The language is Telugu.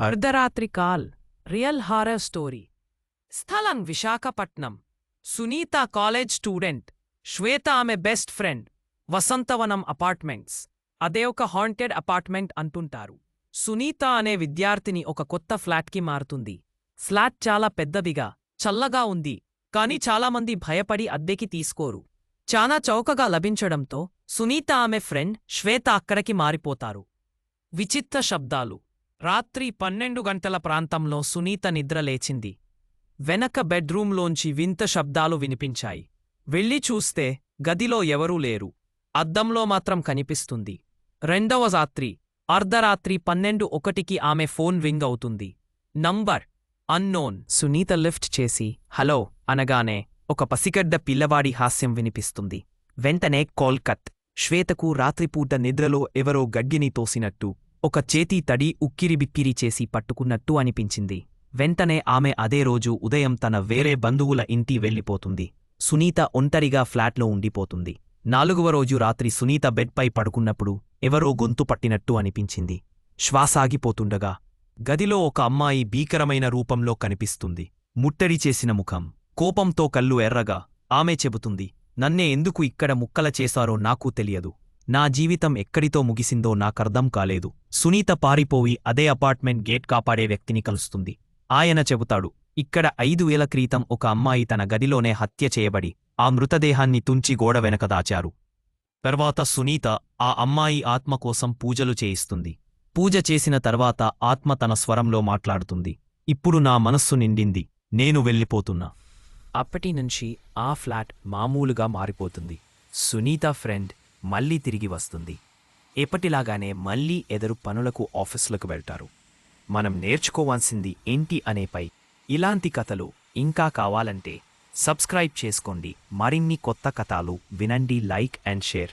అర్ధరాత్రి కాల్ రియల్ హారర్ స్టోరీ. స్థలం విశాఖపట్నం. Sunitha college student. శ్వేత ఆమె బెస్ట్ ఫ్రెండ్. వసంతవనం అపార్ట్మెంట్స్. అదే ఒక హాంటెడ్ అపార్ట్మెంట్ అంటుంటారు. సునీత అనే విద్యార్థిని ఒక కొత్త ఫ్లాట్కి మారుతుంది. ఫ్లాట్ చాలా పెద్దదిగా చల్లగా ఉంది కాని చాలామంది భయపడి అద్దెకి తీసుకోరు. చాలా చౌకగా లభించడంతో సునీత ఆమె ఫ్రెండ్ శ్వేత అక్కడికి మారిపోతారు. విచిత్ర శబ్దాలు. రాత్రి పన్నెండు గంటల ప్రాంతంలో సునీత నిద్రలేచింది వెనక బెడ్రూంలోంచి వింత శబ్దాలు వినిపించాయి. వెళ్ళి చూస్తే గదిలో ఎవరూ లేరు. అద్దంలో మాత్రం కనిపిస్తుంది. రెండవ రాత్రి అర్ధరాత్రి పన్నెండు ఒకటికి ఆమె ఫోన్ రింగ్ అవుతుంది. Number unknown. సునీత లిఫ్ట్ చేసి హలో అనగానే ఒక పసిగడ్డ పిల్లవాడి హాస్యం వినిపిస్తుంది. వెంటనే కోల్కత్. శ్వేతకు రాత్రిపూట నిద్రలో ఎవరో గడ్గిని తోసినట్టు ఒక చేతి తడి ఉక్కిరిబిక్కిరి చేసి పట్టుకున్నట్టు అనిపించింది. వెంటనే ఆమె అదే రోజు ఉదయం తన వేరే బంధువుల ఇంటి వెళ్ళిపోతుంది. సునీత ఒంటరిగా ఫ్లాట్లో ఉండిపోతుంది. నాలుగవ రోజు రాత్రి సునీత బెడ్పై పడుకున్నప్పుడు ఎవరో గొంతు పట్టినట్టు అనిపించింది. శ్వాసాగిపోతుండగా గదిలో ఒక అమ్మాయి భీకరమైన రూపంలో కనిపిస్తుంది. ముట్టడి చేసిన ముఖం. కోపంతో కళ్ళు ఎర్రగా. ఆమె చెబుతుంది నన్నే ఎందుకు ఇక్కడ ముక్కల చేశారో నాకు తెలియదు. నా జీవితం ఎక్కడితో ముగిసిందో నాకర్థం కాలేదు. సునీత పారిపోయి అదే అపార్ట్మెంట్ గేట్ కాపాడే వ్యక్తిని కలుస్తుంది. ఆయన చెబుతాడు ఇక్కడ ఐదు వేల క్రితం ఒక అమ్మాయి తన గదిలోనే హత్య చేయబడి ఆ మృతదేహాన్ని తుంచి గోడ వెనక దాచారు. తర్వాత సునీత ఆ అమ్మాయి ఆత్మ కోసం పూజలు చేయిస్తుంది. పూజ చేసిన తర్వాత ఆత్మ తన స్వరంలో మాట్లాడుతుంది. ఇప్పుడు నా మనస్సు నిండింది నేను వెళ్ళిపోతున్నా. అప్పటి నుంచి ఆ ఫ్లాట్ మామూలుగా మారిపోతుంది. సునీత ఫ్రెండ్ మళ్ళీ తిరిగి వస్తుంది. ఎప్పటిలాగానే మళ్ళీ ఎదురు పనులకు ఆఫీసులకు వెళ్తారు. మనం నేర్చుకోవాల్సింది ఏంటి అనేపై ఇలాంటి కథలు ఇంకా కావాలంటే సబ్స్క్రైబ్ చేసుకోండి. మరిన్ని కొత్త కథలు వినండి లైక్ అండ్ షేర్.